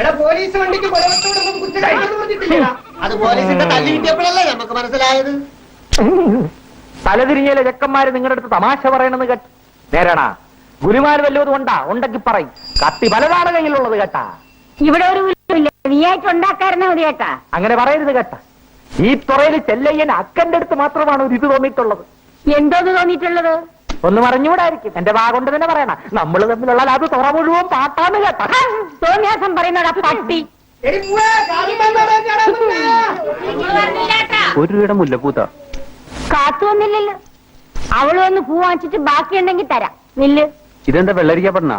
എടാ പോലീസ് വണ്ടിക്ക് കൊലവത്തോടൊന്നും കുറ്റകരമാണെന്ന് പറഞ്ഞിട്ടില്ലടാ അത് പോലീസിന്റെ തല്ലി കിട്ടിയപ്പോഴല്ലേ നമുക്ക് മനസ്സിലായത്? തലതിരിഞ്ഞയിലെ ചെക്കന്മാര് നിങ്ങളുടെ അടുത്ത് തമാശ പറയണെന്ന് കേട്ട. നേരാണാ. ഗുരുമാര് വല്ലതും ഉണ്ടാ? ഉണ്ടെങ്കിൽ പറയും. കത്തി പലതാണ് കയ്യിലുള്ളത് കേട്ടാ. ഇവിടെ ഒരു ഇല്ല. നീയായിട്ട് മതി കേട്ടാ. അങ്ങനെ പറയരുത് കേട്ടാ. ഈ തുറയിൽ ചെല്ലയ്യൻ അക്കന്റെ അടുത്ത് മാത്രമാണ് ഒരു ഇത് തോന്നിയിട്ടുള്ളത്. എന്തോന്ന് തോന്നിയിട്ടുള്ളത്? ഒന്ന് പറഞ്ഞുകൂടായിരിക്കും എന്റെ വാ കൊണ്ട് തന്നെ പറയണ. നമ്മൾ തമ്മിലുള്ള അത് തുറ മുഴുവൻ പാട്ടാന്ന് കേട്ടാ. തോന്നിയാസം പറയുന്നടാ പട്ടി. ഒരു രൂപയുടെ മുല്ലപ്പൂത്ത. കാത്തു വന്നില്ലല്ലോ. അവൾ വന്ന് പൂ വാങ്ങിച്ചിട്ട് ബാക്കിയുണ്ടെങ്കിൽ തരാം. നില്ല്. ഇതെന്താ വെള്ളരിക്കപ്പെടണ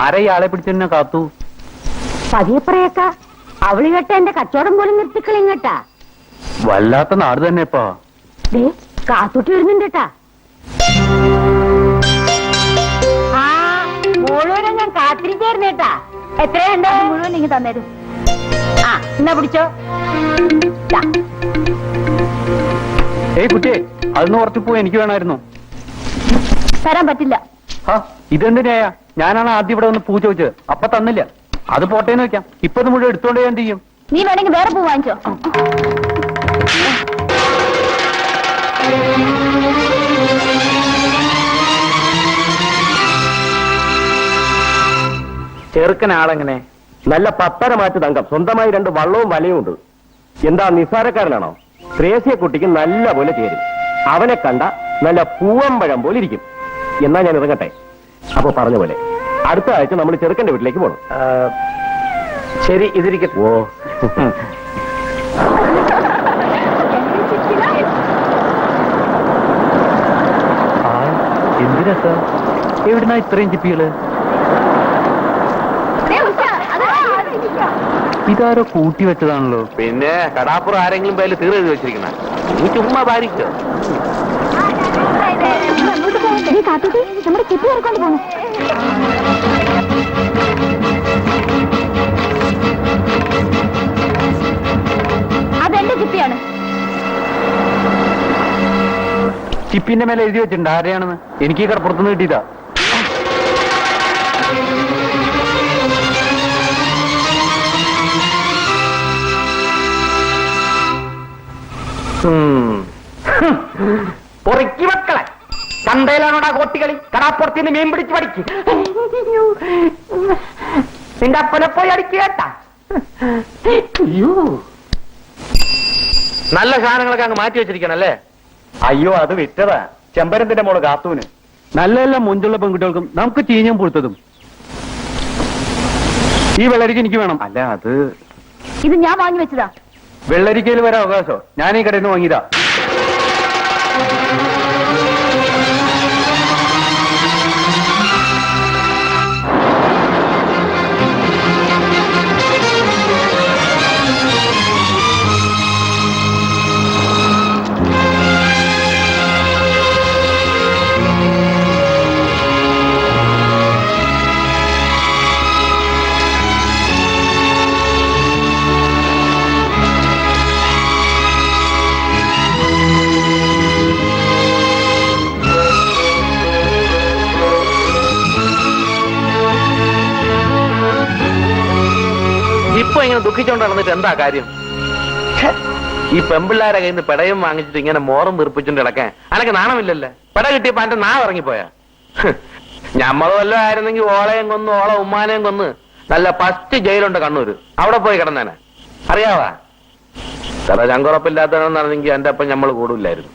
ആരെ ഇയാളെ പിടിച്ചെന്നെ കാത്തു? പതിയെ പറയക്ക. അവൾ കേട്ട എന്റെ കച്ചവടം പോലും നിർത്തിക്കളിങ്ങട്ടാ വല്ലാത്ത നാട് തന്നെ ഇപ്പൊ ദേ കാത്തൂട്ടി വരുന്നുണ്ട് കേട്ടാ. മുഴുവനും ഞാൻ കാത്തിരിക്കായിരുന്നു കേട്ടാ എത്രയുണ്ട് മുഴുവൻ നിങ്ങൾ തന്നേരും ആ എന്നാ പിടിച്ചോ. ഏയ് കുട്ടിയെ അതൊന്ന് കുറച്ച് പോ എനിക്ക് വേണമായിരുന്നു. തരാൻ പറ്റില്ല. ആ ഇതെന്തിനായ ഞാനാണ് ആദ്യം ഇവിടെ ഒന്ന് പൂ ചോദിച്ചത് അപ്പൊ തന്നില്ല. അത് പോട്ടേന്ന് വെക്കാം. ഇപ്പൊ ഇത് മുഴുവൻ എടുത്തോണ്ട് ഞാൻ എന്ത് ചെയ്യും? നീ വേണമെങ്കിൽ വേറെ പൂ വാങ്ങിച്ചോ. ചെറുക്കനാളെങ്ങനെ നല്ല പത്തര മാറ്റ് തങ്കം. സ്വന്തമായി രണ്ട് വള്ളവും വലയും ഉണ്ട്. എന്താ നിസ്സാരക്കാരനാണോ? ത്രേസ്യ കുട്ടിക്ക് നല്ല പോലെ ചേരും. അവനെ കണ്ട നല്ല പൂവമ്പഴം പോലെ ഇരിക്കും. എന്നാ ഞാൻ ഇറങ്ങട്ടെ? അപ്പൊ പറഞ്ഞ പോലെ. അടുത്ത ആഴ്ച നമ്മൾ ചെറുക്കന്റെ വീട്ടിലേക്ക് പോകണം ശരി ഇതിരിക്കട്ടെ. ഓ. എന്തിനാ എവിടുന്നാ ഇത്രയും ചിപ്പികൾ? ഇതാരോ കൂട്ടി വെച്ചതാണല്ലോ. പിന്നെ കടാപ്പുറ ആരെങ്കിലും പേര് തീർത്ത് വെച്ചിരിക്കണ നീ ചുമ്മാ ഭാരിക്കോ. നമ്മുടെ ചിപ്പി ഇറക്കൊണ്ട് പോണു. അതെന്റെ ചിപ്പിയാണ് ചിപ്പിന്റെ മേലെ എഴുതി വെച്ചിട്ടുണ്ട്. ആരെയാണെന്ന്? എനിക്ക് ഈ കടപ്പുറത്തുനിന്ന് കിട്ടിയതാ. പൊറുക്കി മക്കളെ. ചന്തയിലാണോടാ കോട്ടികളി കടാപ്പുറത്തിന് മീൻ പിടിച്ച് പഠിക്ക്. നിന്റെ അപ്പനെ പോയി അടിക്കുക കേട്ടാ. അയ്യോ. നല്ല സാധനങ്ങളൊക്കെ അങ്ങ് മാറ്റി വെച്ചിരിക്കണല്ലേ അയ്യോ അത് വിറ്റതാ. ചെമ്പരത്തിന്റെ മോൾ കാത്തൂന്. നല്ല എല്ലാം മുഞ്ചുള്ള പെൺകുട്ടികൾക്കും നമുക്ക് ചീഞ്ഞും പുഴുത്തതും. ഈ വെള്ളരിക്ക് എനിക്ക് വേണം. അല്ല അത് ഇത് ഞാൻ വാങ്ങി വെച്ചതാ. വെള്ളരിക്കയിൽ വരാൻ അവകാശം. ഞാൻ ഈ കടയിൽ നിന്ന് വാങ്ങിയതാ. ഇങ്ങനെ ദുഃഖിച്ചോണ്ട് നടന്നിട്ട് എന്താ കാര്യം? ഈ പെമ്പിള്ളാരെ കയ്യിൽ നിന്ന് പെടയും വാങ്ങിച്ചിട്ട് ഇങ്ങനെ മോറും വീർപ്പിച്ചോണ്ട് കിടക്കാൻ. അനക്ക് നാണമില്ലല്ലേ? പട കിട്ടിയപ്പോ എന്റെ നാ ഇറങ്ങിപ്പോയാ. ഞമ്മൾ വല്ലതും ആയിരുന്നെങ്കിൽ ഓളയും കൊന്ന് ഓള ഉമ്മാനെയും കൊന്ന് നല്ല ഫസ്റ്റ് ജയിലുണ്ട് കണ്ണൂര്. അവിടെ പോയി കിടന്നേനെ. അറിയാവാ? ചില ചങ്കുറപ്പില്ലാത്തവനെന്ന് അറിഞ്ഞെങ്കിൽ എന്റെ അപ്പം ഞമ്മൾ കൂടില്ലായിരുന്നു.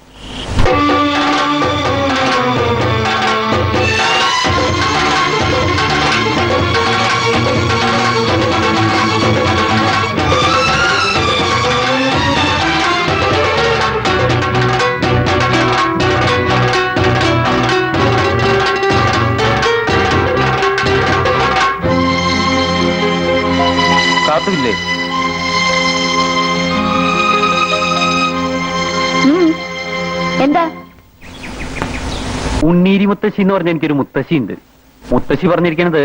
ഉണ്ണീരി മുത്തശ്ശി എന്ന് പറഞ്ഞ എനിക്കൊരു മുത്തശ്ശി ഉണ്ട്. മുത്തശ്ശി പറഞ്ഞിരിക്കണത്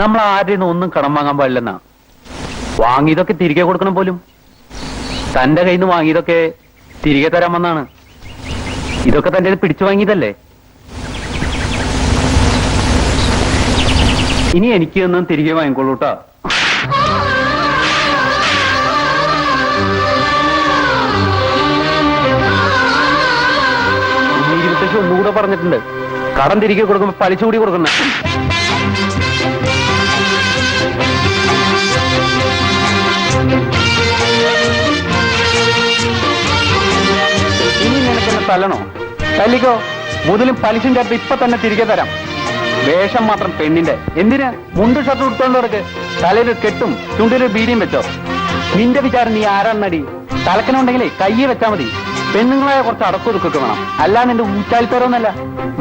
നമ്മൾ ആരെയും ഒന്നും കടം വാങ്ങാൻ പാടില്ലെന്നാ. വാങ്ങിയതൊക്കെ തിരികെ കൊടുക്കണം പോലും. തന്റെ കയ്യിൽ നിന്ന് വാങ്ങിയതൊക്കെ തിരികെ തരാമെന്നാണ്. ഇതൊക്കെ തന്റെ പിടിച്ചു വാങ്ങിയതല്ലേ? ഇനി എനിക്ക് ഒന്നും തിരികെ വാങ്ങിക്കോളൂട്ടാ മുത്തശ്ശി ഒന്നുകൂടെ പറഞ്ഞിട്ടുണ്ട്. കടം തിരികെ കൊടുക്കുമ്പോ പലിശ കൂടി നിനക്കെന്നെ തല്ലണോ? തല്ലിക്കോ? മുതലും പലിശയും ചേർത്ത് ഇപ്പൊ തന്നെ തിരികെ തരാം. വേഷം മാത്രം പെണ്ണിന്റെ. എന്തിന്? മുണ്ട് ഷർട്ട് ഉടുത്തോണ്ടവർക്ക് തലയിൽ കെട്ടും ചുണ്ടിൽ ബീഡിയും വെച്ചോ. നിന്റെ വിചാരം നീ ആരാന്നടി തലക്കനുണ്ടെങ്കിലേ കയ്യെ വെച്ചാ മതി. പെണ്ണുങ്ങളായ കുറച്ച് അടക്കൊതുക്കൊക്കെ വേണം. അല്ല നിന്റെ ഊച്ചാലിത്തരോന്നല്ല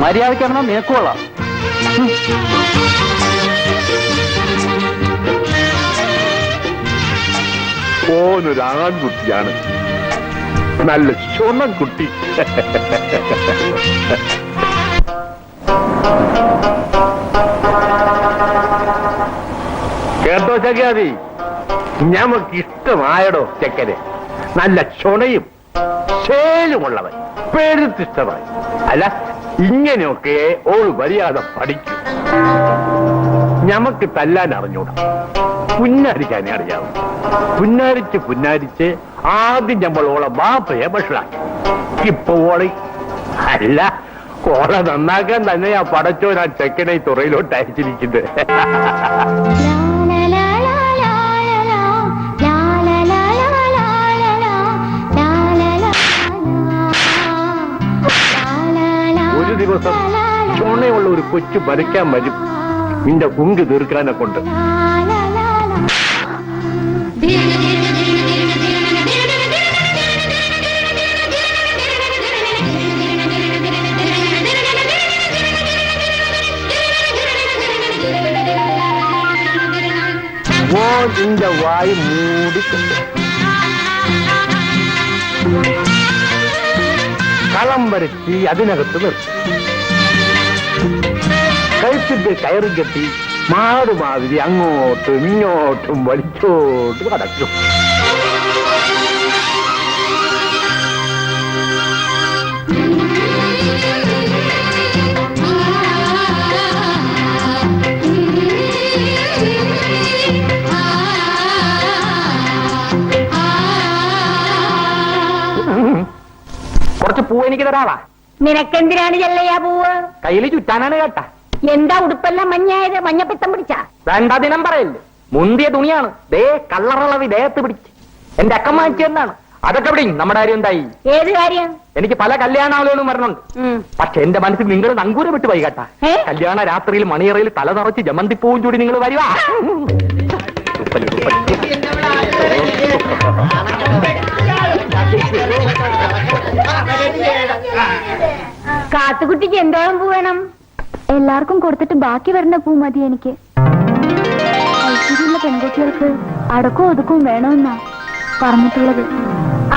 മര്യാദയ്ക്കാണെന്നോ നിനക്കുകൊള്ളാം ഉം. ഓനൊരു ആൺകുട്ടിയാണ്. നല്ല ചുണം കുട്ടി. കേട്ടോ ചക്കാതി ഞമ്മക്ക് ഇഷ്ടമായടോ ചെക്കനെ നല്ല ചുണയും. ശേലുമുള്ളവൻ പെരുത്തിഷ്ടമായി അല്ല ഇങ്ങനെയൊക്കെ ഓൾ മര്യാദ പഠിച്ചു. ഞമ്മക്ക് തല്ലാൻ അറിഞ്ഞൂടാ. പുന്നാരിക്കാനേ അറിയാവൂ. പുന്നാരിച്ച് പുന്നാരിച്ച് ആദ്യം നമ്മൾ ഓളെ ബാപ്പയെ ഭക്ഷണാക്കി ഇപ്പൊ ഓളെ അല്ല ഓളെ നന്നാക്കാൻ തന്നെയാ പടച്ചോൻ ആ ചെക്കനെ തുറയിലോട്ട് അയച്ചിരിക്കുന്നത്. కోసం చూడనే వాళ్ళు ఊరికి వచ్చి బతికా మరి ఇంత ఉంగి దొరికిరానకుండా இந்த வாய் மூடி களம்பரிச்சு அதினகத்தில் இருக்கு കഴുത്തിന്റെ കയറി കെട്ടി മാടുമാതിരി അങ്ങോട്ടും ഇങ്ങോട്ടും വലിച്ചോട്ട് കടക്കും കുറച്ച് പൂ എനിക്ക് തരാവാ നിനക്കെന്തിനാണ് ചെല്ലയ്യ പൂവ്? കയ്യിൽ ചുറ്റാനാണ് കേട്ടാ. എന്താ ഉടുപ്പെല്ലാം മഞ്ഞായത് മഞ്ഞപ്പിത്തം പിടിച്ച? രണ്ടാ ദിനം പറയല്ലേ. മുന്തിയ തുണിയാണ്. ദേ കള്ളറളവി ദേഹത്ത് പിടിച്ച്. എന്റെ അക്കം വാങ്ങിച്ചു എന്നാണ് അതൊക്കെ പിടി നമ്മുടെ കാര്യം എന്തായി? ഏത് കാര്യം? എനിക്ക് പല കല്യാണാലോചനയും വരണുണ്ട്. ഉം. പക്ഷെ എന്റെ മനസ്സിൽ നിങ്ങൾ നങ്കൂരം വിട്ട് പോയി കേട്ടാ. ഏ? കല്യാണ രാത്രിയിൽ മണിയറയിൽ തല നിറച്ച് ജമന്തിപ്പൂവും ചൂടി നിങ്ങൾ വരുവാ. തുപ്പൽ, തുപ്പൽ. കാത്തുകുട്ടിക്ക് എന്തോളം പൂ വേണം? എല്ലാവർക്കും കൊടുത്തിട്ട് ബാക്കി വരുന്ന പൂ മതി എനിക്ക്. ഐശ്വര്യമുള്ള പെൺകുട്ടികൾക്ക് അടക്കവും ഒതുക്കവും വേണമെന്നാ പറഞ്ഞിട്ടുള്ളത്.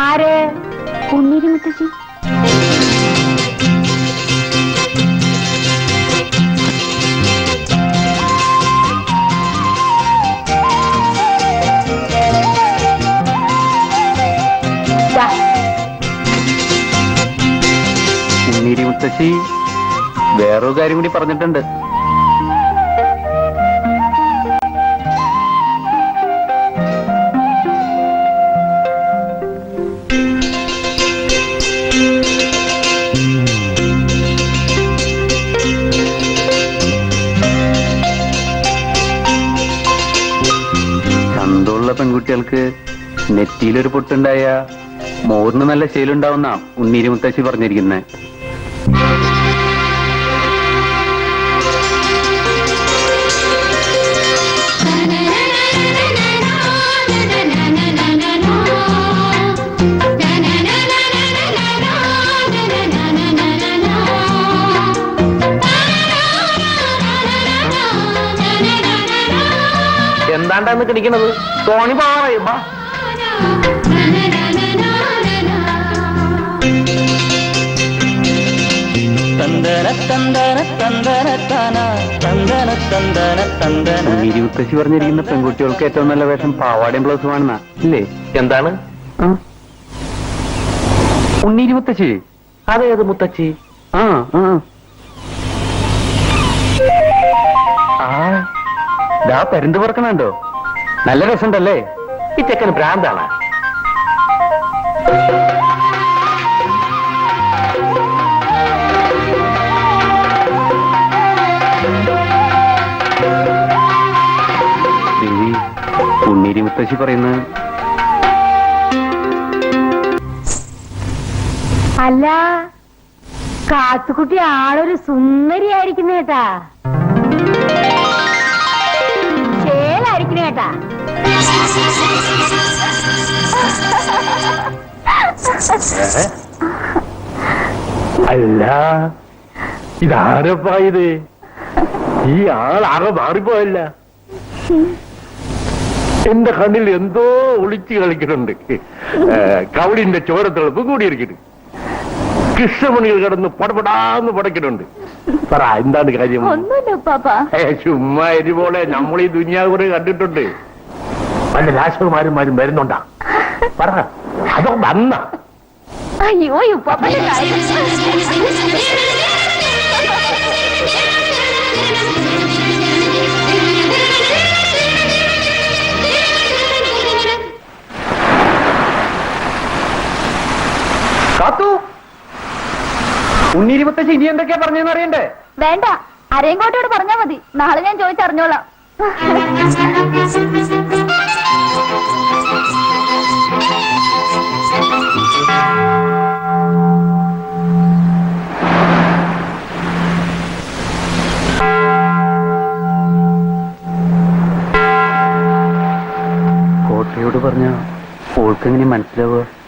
ആര്? കുഞ്ഞിരി മുത്തശ്ശി. മുത്തശ്ശി വേറൊരു കാര്യം കൂടി പറഞ്ഞിട്ടുണ്ട്. പെൺകുട്ടികൾക്ക് നെറ്റിയിലൊരു പൊട്ടുണ്ടായ മോറിന് നല്ല ശീലുണ്ടാവുന്ന ഉണ്ണീരി മുത്തശ്ശി പറഞ്ഞിരിക്കുന്നത് കിണിക്കണത് തോണി പാറയുമ്പ ഇരുപത്തശ്ശി പറഞ്ഞിരിക്കുന്ന പെൺകുട്ടികൾക്ക് ഏറ്റവും നല്ല വേഷം പാവാടയും ബ്ലൗസ് ആണെന്നാ. ഇല്ലേ? എന്താണ്? ഉണ്ണി ഇരുപത്തശ്ശി മുത്തശ്ശി അതേത് മുത്തച്ഛി? ആ ആ. പരുന്ത് പറക്കണുണ്ടോ? നല്ല രസമുണ്ടല്ലേ? ഈ ചെക്കൻ ഭ്രാന്താണ്. ദേവി ഉണ്ണീരി മുത്തശ്ശി പറയുന്നത്. അല്ല കാത്തുകുട്ടി ആളൊരു സുന്ദരിയായിരിക്കുന്നേട്ടാ. അല്ല ഇതാരപ്പാ ഇത് ഈ ആളാകെ മാറിപ്പോയല്ല. എന്റെ കണ്ണിൽ എന്തോ ഒളിച്ചു കളിക്കുന്നുണ്ട്. ഏ, കവടിന്റെ ചോരത്തിളപ്പ് കൂടിയിരിക്കുന്നു. കൃഷ്ണമണികൾ കിടന്ന് പടപടാന്ന് പടക്കുന്നുണ്ട് പറ എന്താണ് കാര്യം? ചുമ്മാ എരിപോലെ നമ്മൾ ഈ ദുനിയാവ് കുറെ കണ്ടിട്ടുണ്ട്. വല്ല രാജകുമാരന്മാരും വരുന്നുണ്ടാ പറ അതോ വന്ന അയ്യോ ഉപ്പാപ്പന്റെ കാര്യം കാത്തു ഉണ്ണി മുത്തശ്ശി ഇനി എന്തൊക്കെയാ പറഞ്ഞെന്ന് അറിയണ്ടേ വേണ്ട അരയങ്കോട്ടോട് പറഞ്ഞാ മതി നാളെ ഞാൻ ചോദിച്ചറിഞ്ഞോളാം കോട്ടയോട് പറഞ്ഞ ഓൾക്കെങ്ങനെ മനസ്സിലാവുക?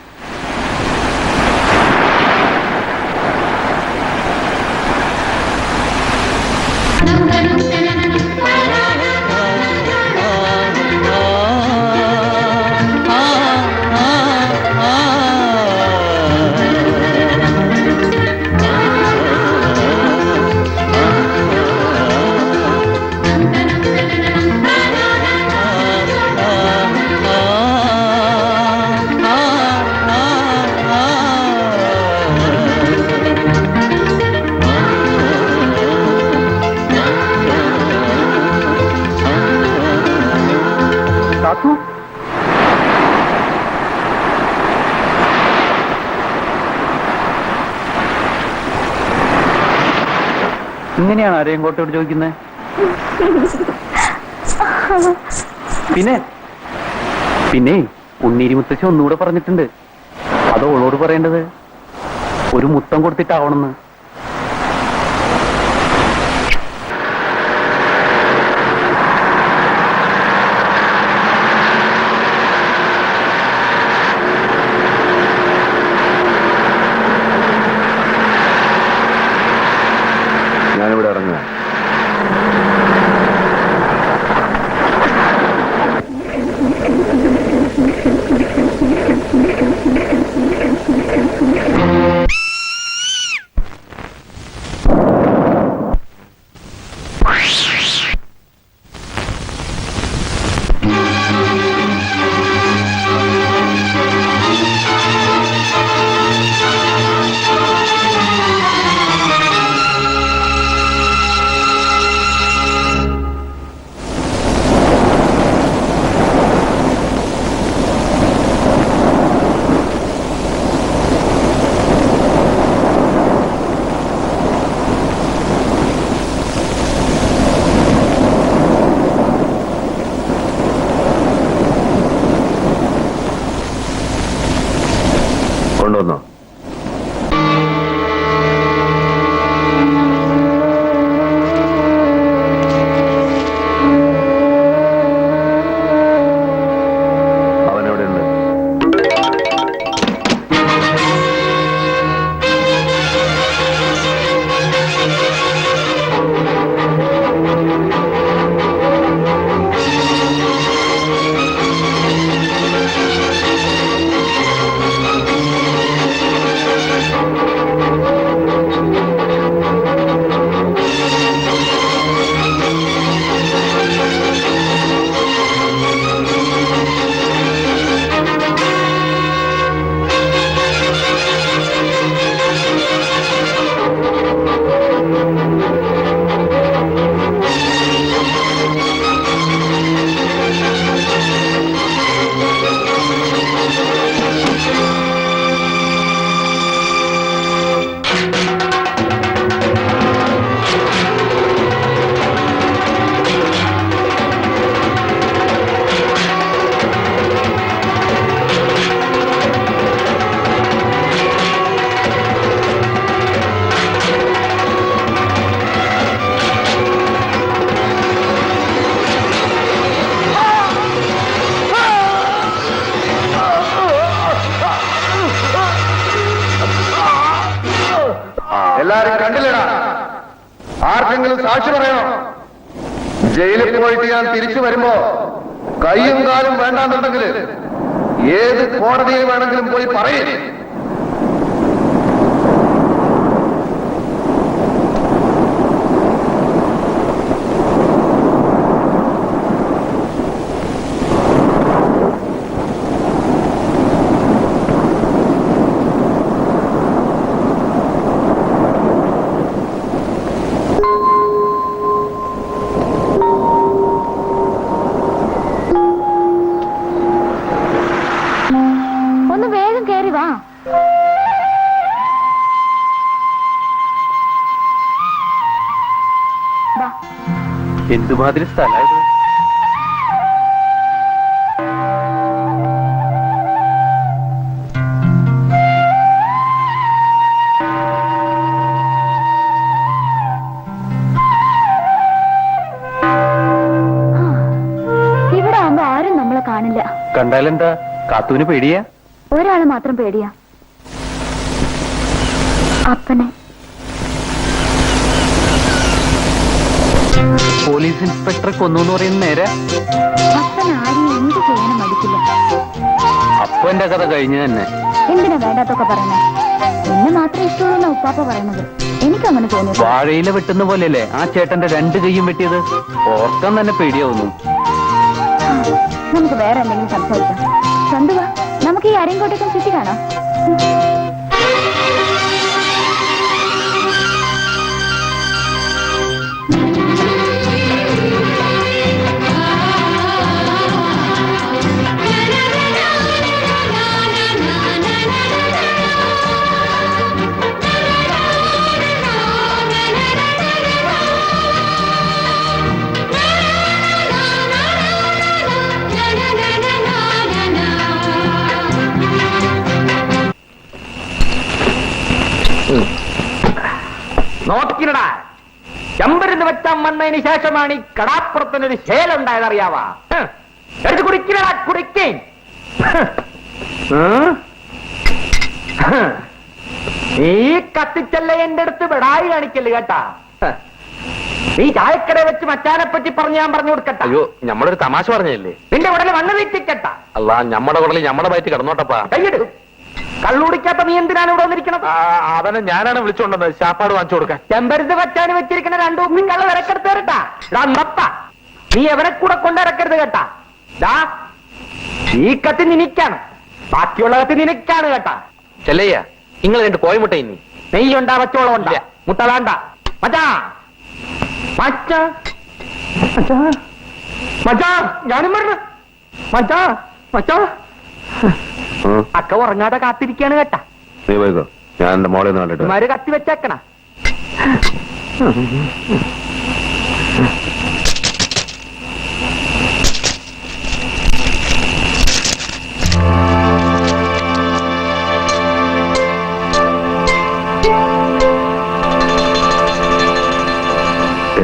ആരെയും കോട്ടയോട് ചോദിക്കുന്നത് പിന്നെ? പിന്നെ ഉണ്ണീരി മുത്തച്ഛൻ ഒന്നുകൂടെ പറഞ്ഞിട്ടുണ്ട്. അത് ഓളോട് പറയേണ്ടത്? ഒരു മുത്തം കൊടുത്തിട്ടാവണമെന്ന്. ആരും കണ്ടില്ലടാ. ആർക്കെങ്കിലും സാക്ഷി പറയണോ? ജയിലിൽ പോയിട്ട് ഞാൻ തിരിച്ചു വരുമ്പോ കയ്യും കാലും വേണ്ടാന്നുണ്ടെങ്കിൽ ഏത് കോടതിയിൽ വേണമെങ്കിലും പോയി പറയേ. വാ. എന്തുമാതിരി സ്ഥലമായത് ഇവിടെ ആകുമ്പോ ആരും നമ്മളെ കാണില്ല. കണ്ടാലെന്താ? കാത്തൂന് പേടിയാ? ഒരാൾ മാത്രം പേടിയാ. അപ്പനെ. പോലീസ് ഇൻസ്പെക്ടറെ കൊന്നു എന്ന് പറയുന്ന നേരെ? അപ്പൻ ആരെയും എന്ത് ചെയ്യാനും മടിക്കില്ല. അപ്പന്റെ കഥ കഴിഞ്ഞു തന്നെ. എന്തിനാ വേണ്ടാത്തൊക്കെ പറയണേ എന്നെ മാത്രം ഇഷ്ടമുള്ള ഉപ്പാപ്പ പറയണത് എനിക്കങ്ങനെ തോന്നുന്നു വാഴയില വെട്ടുന്ന പോലെയല്ലേ ആ ചേട്ടന്റെ രണ്ട് കൈയും വെട്ടിയത്? ഓർക്കാൻ തന്നെ പേടിയാവുന്നു. നമുക്ക് വേറെ എന്തെങ്കിലും സംസാരിക്കാം. ചന്തുവാ. നമുക്ക് ഈ അരങ്കോട്ടേക്കും ചുറ്റി കാണാം. നോക്കിനടാ ചെമ്പരുന്ന് വെച്ചാൻ വന്നതിന് ശേഷമാണ് ഈ കടാപ്പുറത്തിനൊരു ശേലുണ്ടായത് അറിയാവാ ഹ്. എടുത്ത് കുടിക്കണടാ കുടിക്കേ. നീ കത്തിച്ചല്ലേ എന്റെ അടുത്ത് വിടായി കാണിക്കൽ കേട്ടാ. നീ ചായക്കട വെച്ച് മച്ചാനെ പറ്റി പറഞ്ഞ് ഞാൻ പറഞ്ഞു കൊടുക്കട്ടെ. അയ്യോ ഞമ്മളൊരു തമാശ പറഞ്ഞല്ലേ? നിന്റെ ഉടനെ വന്ന് വീട്ടിക്കട്ട അല്ല ഞമ്മടെ ഉടലിൽ ഞമ്മടെ വയറ്റ് കിടന്നോട്ടപ്പാ. കൈയെടു കള്ളുടിക്കാത്ത നീ എന്തിനാണ് ഇവിടെ വന്നിരിക്കണത് ആ, അവനെ ഞാനാണ് വിളിച്ചോണ്ടത് ശാപ്പാട് വാങ്ങിച്ചു കൊടുക്കാൻ. ചെമ്പരുത് വച്ചാന് വെച്ചിരിക്കുന്ന രണ്ടു ഉമ്മിൻ കള്ള വിലക്കെടുത്ത് കേട്ടാ. നപ്പ നീ എവനെ കൂടെ കൊണ്ടിറക്കരുത് കേട്ടാ? ദാ ഈ കത്തി നിനക്കാണ്. ബാക്കിയുള്ള കത്തി നിനക്കാണ് കേട്ടാ. ചെല്ലയ്യ നിങ്ങൾ രണ്ട് കോയമുട്ട ഇനി. നെയ്യുണ്ടാ വച്ചോളം ഉണ്ടാ. മുട്ട വേണ്ട മച്ചാ. മച്ചാ. മച്ചാ. മച്ചാ ഞാനും പറഞ്ഞു മച്ചാ മച്ചാ. അക്ക ഉറങ്ങാതെ കാത്തിരിക്കാണ് കേട്ടാ. നീ പോയിക്കോ. ഞാൻ എന്റെ മോളെ മാര് കണ്ടിട്ട് വരാം. കത്തി വെച്ചേക്കണ.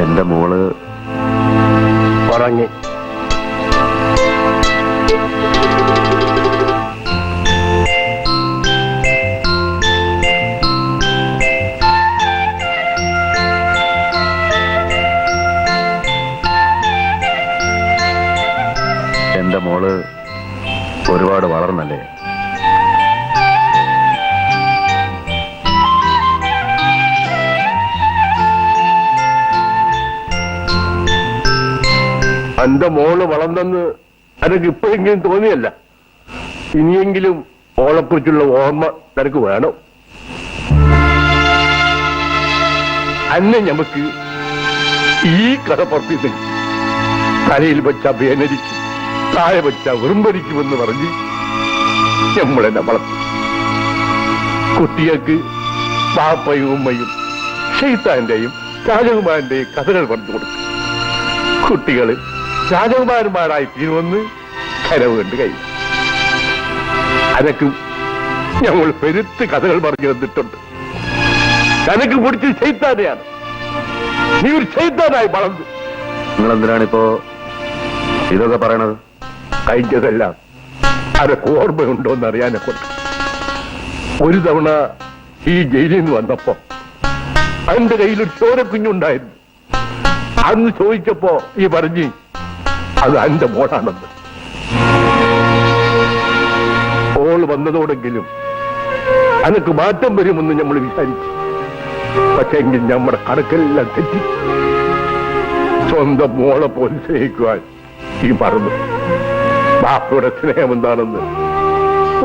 എന്റെ മോൾ പറഞ്ഞു എന്റെ മോൾ വളർന്നെന്ന് അനക്ക് ഇപ്പോഴെങ്കിലും തോന്നിയല്ല. ഇനിയെങ്കിലും മോളെക്കുറിച്ചുള്ള ഓർമ്മ നിനക്ക് വേണം. അന്നെ നമുക്ക് ഈ കഥ കടപ്പുറത്തിൽ തലയിൽ വെച്ച വേനരിക്കും താഴെ വെച്ച വെറുമ്പരിക്കുമെന്ന് പറഞ്ഞ് ഞമ്മളെ വളർത്തി. കുട്ടികൾക്ക് പാപ്പയും ഉമ്മയും ഷെയ്ത്താന്റെയും രാജകുമാരന്റെയും കഥകൾ പറഞ്ഞു കൊടുക്കും കുട്ടികൾ രാജകുമാരന്മാരായി തീരുമെന്ന് കരവ് കണ്ട് കഴിഞ്ഞു. അനക്കും ഞങ്ങൾ പെരുത്ത് കഥകൾ പറഞ്ഞു തന്നിട്ടുണ്ട്. കനക്ക് പിടിച്ച് ചെയ്താനെയാണ് നീ ഒരു ചെയ്താനായി വളർന്നു. നിങ്ങൾ എന്തിനാണ് ഇപ്പോ ഇതൊക്കെ പറയണത്? കഴിഞ്ഞതെല്ലാം അതൊക്കെ ഓർമ്മയുണ്ടോ എന്ന് അറിയാനെ കൊണ്ട് ഒരു തവണ ഈ ജയിലിൽ നിന്ന് വന്നപ്പോ അവന്റെ കയ്യിൽ ഒരു ചോരക്കുഞ്ഞുണ്ടായിരുന്നു. അന്ന് ചോദിച്ചപ്പോ ഈ പറഞ്ഞു അത് അന്റെ മോളാണെന്ന്. ഓൾ വന്നതോടെങ്കിലും അനക്ക് മാറ്റം വരുമെന്ന് നമ്മൾ വിചാരിച്ചു. പക്ഷെങ്കിൽ നമ്മുടെ കണക്കെല്ലാം തെറ്റി. സ്വന്തം മോളെ പോലെ സ്നേഹിക്കുവാൻ ഈ മറന്നു. ബാപ്പയുടെ സ്നേഹം എന്താണെന്ന്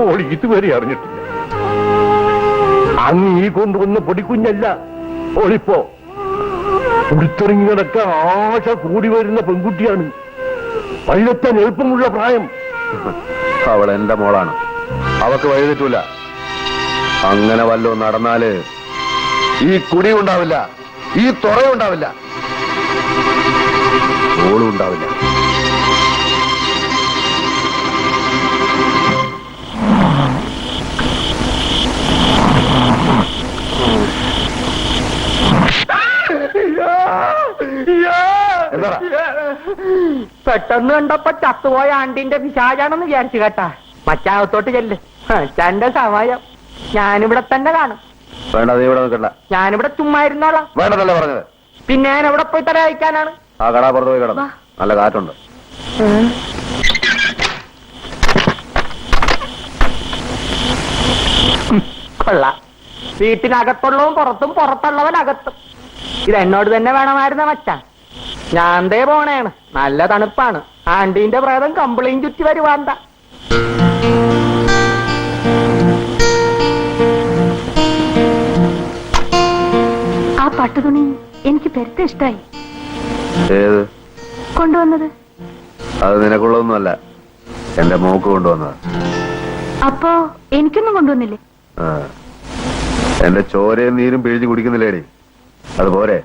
ഓൾ ഇതുവരെ അറിഞ്ഞിട്ടില്ല. അങ്ങ് ഈ കൊണ്ടുവന്ന പൊടിക്കുഞ്ഞല്ല ഓളിപ്പോ ഉടുത്തിറങ്ങി കിടക്കാൻ ആശ കൂടി വരുന്ന പെൺകുട്ടിയാണ്. വഴിതെറ്റാൻ എളുപ്പമുള്ള പ്രായം. അവൾ എന്റെ മോളാണ്. അവക്ക് വഴിതെറ്റൂല. അങ്ങനെ വല്ലോ നടന്നാൽ ഈ കുടി ഉണ്ടാവില്ല ഈ തുറയുണ്ടാവില്ല ഓളും ഉണ്ടാവില്ല. എന്താടാ പെട്ടെന്ന് കണ്ടപ്പോ ചത്തുപോയ ആണ്ടിന്റെ പിശാചാണെന്ന് വിചാരിച്ചു കേട്ടാ. മറ്റാകത്തോട്ട് ചെല്ല്. അച്ഛന്റെ സമയം. ഞാനിവിടെ തന്നെ കാണും. വേണ്ട നീ ഇവിടെ നിൽക്കണ്ട. ഞാനിവിടെ ചുമ്മാ ഇരുന്നോളാം. വേണ്ടതല്ലേ പറഞ്ഞത്? പിന്നെ ഞാൻ എവിടെ പോയി തല അയക്കാനാണ്. ആ കടാപ്പുറത്ത് പോയി കിടന്നു. നല്ല കാറ്റുണ്ട്. കൊള്ളാം. വീട്ടിനകത്തുള്ളവും പുറത്തും പുറത്തുള്ളവൻ അകത്തും ഇത് എന്നോട് തന്നെ വേണമായിരുന്ന മച്ചാൻ ഞാൻ ദേ പോണേണ്. നല്ല തണുപ്പാണ്. ആണ്ടീന്റെ പ്രേതം കമ്പിളിയും ചുറ്റി വരുവാന്ത ആ പട്ടുതുണി എനിക്ക് പെരുത്ത ഇഷ്ടായി. ഏത്? കൊണ്ടുവന്നത്? അത് നിനക്കുള്ളതൊന്നുമല്ല. എന്റെ മോക്ക് കൊണ്ടുവന്നത്. അപ്പോ എനിക്കൊന്നും കൊണ്ടുവന്നില്ലേ. എന്റെ ചോരയും നീരും പിഴിഞ്ഞു കുടിക്കുന്നില്ലേടി? അതുപോലെ